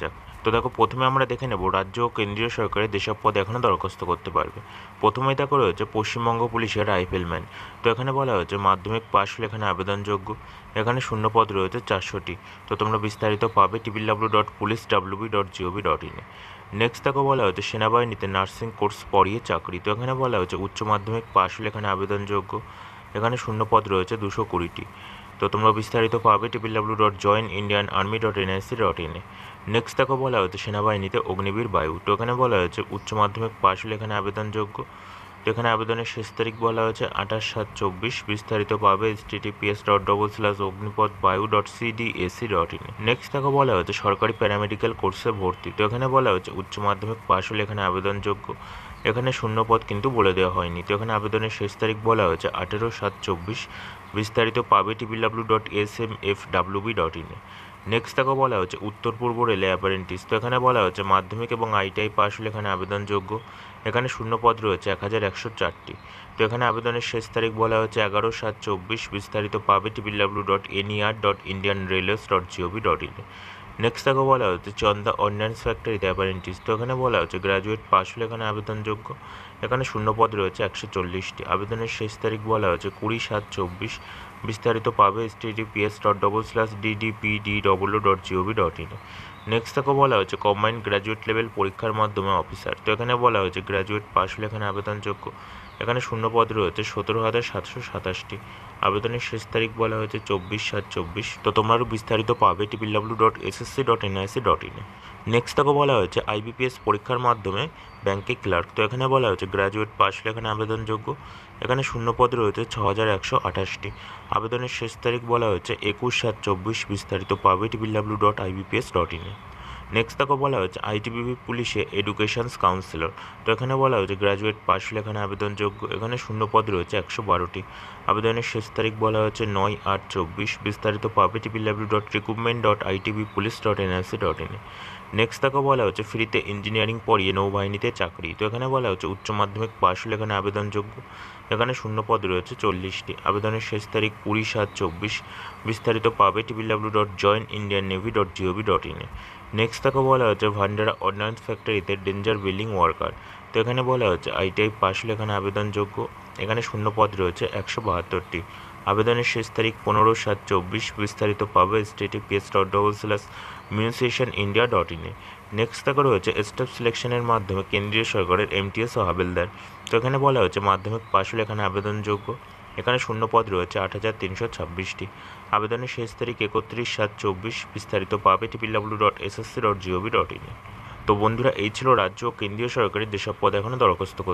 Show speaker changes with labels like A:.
A: যাক। তো দেখো, প্রথমে আমরা দেখে নেব রাজ্য ও কেন্দ্রীয় সরকারের যেসব পদ এখনও দরখাস্ত করতে পারবে। প্রথমেই দেখো রয়েছে পশ্চিমবঙ্গ পুলিশের রাইফেলম্যান তো এখানে বলা হয়েছে মাধ্যমিক পাশ হলে এখানে আবেদনযোগ্য। এখানে শূন্য পদ রয়েছে চারশোটি। তো তোমরা বিস্তারিত পাবে triple W dot police WB dot GOV dot ইনে নেক্সট দেখো বলা হয়েছে সেনাবাহিনীতে নার্সিং কোর্স পড়িয়ে চাকরি। তো এখানে বলা হয়েছে উচ্চ মাধ্যমিক পাশ হলে এখানে আবেদনযোগ্য। এখানে শূন্য পদ রয়েছে দুশো কুড়িটি। তো তোমরা বিস্তারিত পাবে triple W dot join Indian army dot NIC dot ইনে নেক্সট দেখো বলা হয়েছে সেনাবাহিনীতে অগ্নিবীর বায়ু। তো এখানে বলা হয়েছে উচ্চ মাধ্যমিক পাশ হলে এখানে আবেদনযোগ্য। তো এখানে আবেদনের শেষ তারিখ বলা হয়েছে আঠাশ সাত চব্বিশ। বিস্তারিত পাবে S dot double slash Agnipath Vayu dot CDAC dot in next দেখো বলা হয়েছে সরকারি প্যারামেডিক্যাল কোর্সে ভর্তি। তো এখানে বলা হয়েছে উচ্চ মাধ্যমিক পাশ হলে এখানে আবেদনযোগ্য। এখানে শূন্য পদ কিন্তু বলে দেওয়া হয়নি। তো এখানে আবেদনের শেষ তারিখ বলা হয়েছে আঠেরো সাত চব্বিশ। বিস্তারিত পাবে triple W dot S M F WB dot ইনে নেক্সট দেখো বলা হচ্ছে উত্তর পূর্ব রেলে অ্যাপারেন্টিস তো এখানে বলা হচ্ছে মাধ্যমিক এবং আইটিআই পাশ হলে এখানে আবেদনযোগ্য। এখানে শূন্য পদ রয়েছে এক হাজার একশো চারটি। তো এখানে আবেদনের শেষ তারিখ বলা হচ্ছে এগারো সাত চব্বিশ। বিস্তারিত পাবে triple W dot NER dot Indian railways dot GOV dot ইনে নেক্সট দেখো বলা হচ্ছে চন্দা অর্ডিন্যান্স ফ্যাক্টরি অ্যাপারেন্টিস তো এখানে বলা হচ্ছে গ্র্যাজুয়েট পাশ হলে এখানে আবেদনযোগ্য। এখানে শূন্য পদ রয়েছে একশো চল্লিশটি। আবেদনের শেষ তারিখ বলা হচ্ছে কুড়ি সাত চব্বিশ। বিস্তারিত পাবে S TDPS dot double slash DDP D double dot GOV dot in next তাকে বলা হচ্ছে কম্বাইন্ড গ্র্যাজুয়েট লেভেল পরীক্ষার মাধ্যমে অফিসার তো এখানে বলা হয়েছে গ্র্যাজুয়েট পাশ হলে এখানে আবেদনযোগ্য। এখানে শূন্য পদ রয়েছে সতেরো হাজার সাতশো সাতাশটি। আবেদনের শেষ তারিখ বলা হয়েছে চব্বিশ সাত চব্বিশ। তো তোমরা আরও বিস্তারিত পাবে triple W dot SSC dot NIC dot ইনে নেক্সট তাকে বলা হয়েছে আইবিপিএস পরীক্ষার মাধ্যমে ব্যাংকে ক্লার্ক। তো এখানে বলা হয়েছে গ্র্যাজুয়েট পাশ হলে এখানে আবেদনযোগ্য। এখানে শূন্য পদ রয়েছে ছ হাজার একশো আঠাশটি। আবেদনের শেষ তারিখ বলা হয়েছে একুশ সাত চব্বিশ। বিস্তারিত পাবে triple W dot IBPS dot ইনে নেক্সট তাকে বলা হচ্ছে আইটিবিপি পুলিশে এডুকেশনস কাউন্সিলর তো এখানে বলা হচ্ছে গ্র্যাজুয়েট পাশ হলে এখানে আবেদনযোগ্য, এখানে শূন্য পদ রয়েছে একশো বারোটি। আবেদনের শেষ তারিখ বলা হয়েছে নয় আট চব্বিশ। বিস্তারিত পাবে triple W dot recruitment dot ITB police dot NRC dot ইনে নেক্সট তাকে বলা হচ্ছে ফ্রিতে ইঞ্জিনিয়ারিং পড়িয়ে নৌবাহিনীতে চাকরি। তো এখানে বলা হচ্ছে উচ্চ মাধ্যমিক পাশ হলে এখানে আবেদনযোগ্য। এখানে শূন্য পদ রয়েছে চল্লিশটি। আবেদনের শেষ তারিখ কুড়ি সাত চব্বিশ। বিস্তারিত পাবে টিপিল W dot join Indian navy dot G O V dot ইনে নেক্সট তাকে বলা হচ্ছে ভান্ডারা অর্ডিন্যান্স ফ্যাক্টরিতে ডেঞ্জার বিল্ডিং ওয়ার্কার তো এখানে বলা হচ্ছে আইটিআই পাশ হলে এখানে আবেদনযোগ্য। এখানে শূন্য পদ রয়েছে, একশো বাহাত্তরটি। আবেদনের শেষ তারিখ পনেরো সাত চব্বিশ। বিস্তারিত পাবে স্টেটিপিএস dot double slash munitions India dot ইনে নেক্সট তাকে রয়েছে স্টাফ সিলেকশনের মাধ্যমে কেন্দ্রীয় সরকারের এমটিএস ও হাবেলদার। তো এখানে বলা হচ্ছে মাধ্যমিক পাশ হলে এখানে আবেদনযোগ্য। এখানে শূন্য পদ রয়েছে, আট হাজার তিনশো ছাব্বিশটি। আবেদনের শেষ তারিখ একত্রিশ সাত চব্বিশ, বিস্তারিত পাবে triple W dot SSC dot GOV dot in তো বন্ধুরা, এই ছিল রাজ্য ও কেন্দ্রীয় সরকারের যেসব পদ এখনও দরখাস্ত